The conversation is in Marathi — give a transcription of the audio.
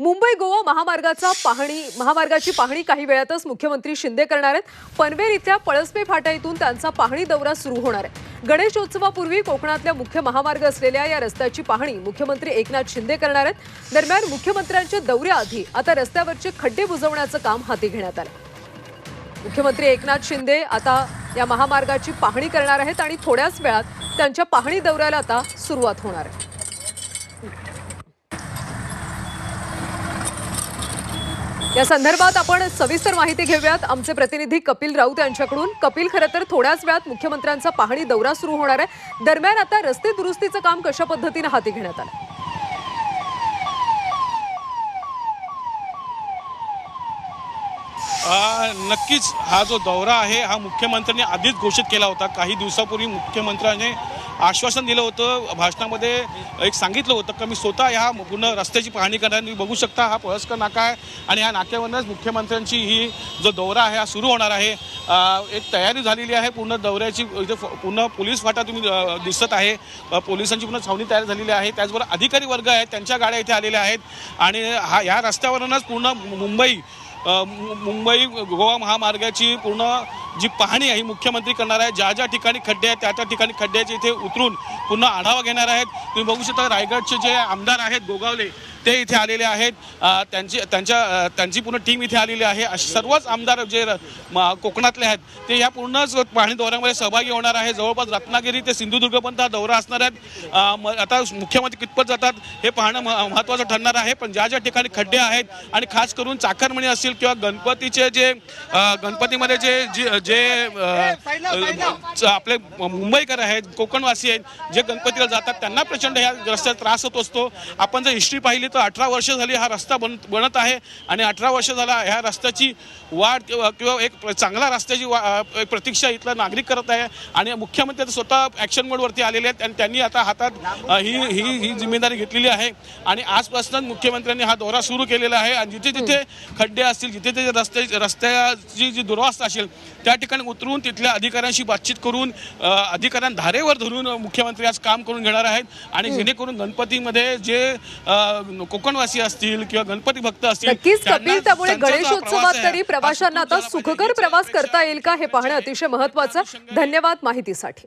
मुंबई गोवा महामार्गाचा पाहणी महामार्गाची पाहणी काही वेळातच मुख्यमंत्री शिंदे करणार आहेत. पनवेल इथल्या पळसपे फाटा इथून त्यांचा पाहणी दौरा सुरू होणार आहे. गणेशोत्सवापूर्वी कोकणातल्या मुख्य महामार्ग असलेल्या या रस्त्याची पाहणी मुख्यमंत्री एकनाथ शिंदे करणार आहेत. दरम्यान मुख्यमंत्र्यांच्या दौऱ्याआधी आता रस्त्यावरचे खड्डे बुजवण्याचं काम हाती घेण्यात आलं. मुख्यमंत्री एकनाथ शिंदे आता या महामार्गाची पाहणी करणार आहेत आणि थोड्याच वेळात त्यांच्या पाहणी दौऱ्याला आता सुरुवात होणार आहे. या संदर्भात आपण सविस्तर माहिती घेऊयात. आमचे प्रतिनिधी कपिल राऊत यांच्याकडून. कपिल खरं तर थोड्याच वेळात मुख्यमंत्र्यांचा पाहणी दौरा सुरू होणार आहे. दरम्यान आता रस्ते दुरुस्तीचं काम कशा पद्धतीनं हाती घेण्यात आलं? नक्कीच हा जो दौरा आहे हा मुख्यमंत्र्यांनी आधीच घोषित केला होता. काही दिवसापूर्वी मुख्यमंत्र्याने आश्वासन दिलं होतं. भाषणामध्ये एक सांगितलं होतं का मी स्वतः ह्या पूर्ण रस्त्याची पाहणी करणार. तुम्ही बघू शकता हा पळसकर नाका आहे. आणि ह्या नाक्यावरूनच मुख्यमंत्र्यांची ही जो दौरा आहे हा सुरू होणार आहे. एक तयारी झालेली आहे पूर्ण दौऱ्याची. इथे पूर्ण पोलीस फाटा तुम्ही दिसत आहे. पोलिसांची पूर्ण छावणी तयार झालेली आहे. त्याचबरोबर अधिकारी वर्ग आहेत त्यांच्या गाड्या इथे आलेल्या आहेत. आणि हा ह्या रस्त्यावरूनच पूर्ण मुंबई मु- मुंबई गोवा महामार्गाची पूर्ण जी पाहणी आहे मुख्यमंत्री करणार आहे. ज्या ज्या ठिकाणी खड्डे आहेत त्या त्या ठिकाणी खड्ड्याचे इथे उतरून पुन्हा आढावा घेणार आहेत. तुम्ही बघू शकता रायगडचे जे आमदार आहेत गोगावले ते इथे आलेले आहेत. त्यांची त्यांच्या त्यांची पूर्ण टीम इथे आलेली आहे. असे सर्वच आमदार जे कोकणातले आहेत ते या पूर्णच पाहणी दौऱ्यामध्ये सहभागी होणार आहे. जवळपास रत्नागिरी ते सिंधुदुर्गपर्यंत हा दौरा असणार आहेत. आता मुख्यमंत्री कितपत जातात हे पाहणं म- महत्त्वाचं ठरणार आहे. पण ज्या ज्या ठिकाणी खड्डे आहेत आणि खास करून चाकरमणी असतील किंवा गणपतीचे जे गणपतीमध्ये जे जे- आपले मुंबईकर आहेत कोकणवासी आहेत जे गणपतीला जातात त्यांना प्रचंड ह्या रस्त्यात त्रास होत असतो. आपण जर हिस्ट्री पाहिली तर अठरा वर्ष झाली हा रस्ता बन बनत आहे आणि अठरा वर्ष झाला ह्या रस्त्याची वाढ किंवा किंवा एक चांगला रस्त्याची वा प्रतीक्षा इथला नागरिक करत आहे आणि मुख्यमंत्री आता स्वतः ॲक्शन मोडवरती आलेले आहेत आणि त्यांनी आता हातात ही ही ही जिम्मेदारी घेतलेली आहे. आणि आजपासूनच मुख्यमंत्र्यांनी हा दौरा सुरू केलेला आहे आणि जिथे जिथे खड्डे असतील जिथे जिथे रस्ते रस्त्याची जी दुरावस्था असेल त्या ठिकाणी उतरून तिथल्या अधिकाऱ्यांशी बातचीत करून अधिकाऱ्यांना धारेवर धरून मुख्यमंत्री आज काम करून घेणार आहेत. आणि जेणेकरून गणपतीमध्ये जे कोकणवासी असतील किंवा गणपती भक्त असतील नक्कीच कपिल त्यामुळे गणेशोत्सवात तरी प्रवाशांना आता सुखकर. प्रवास करता येईल का हे पाहणं अतिशय महत्वाचं धन्यवाद माहितीसाठी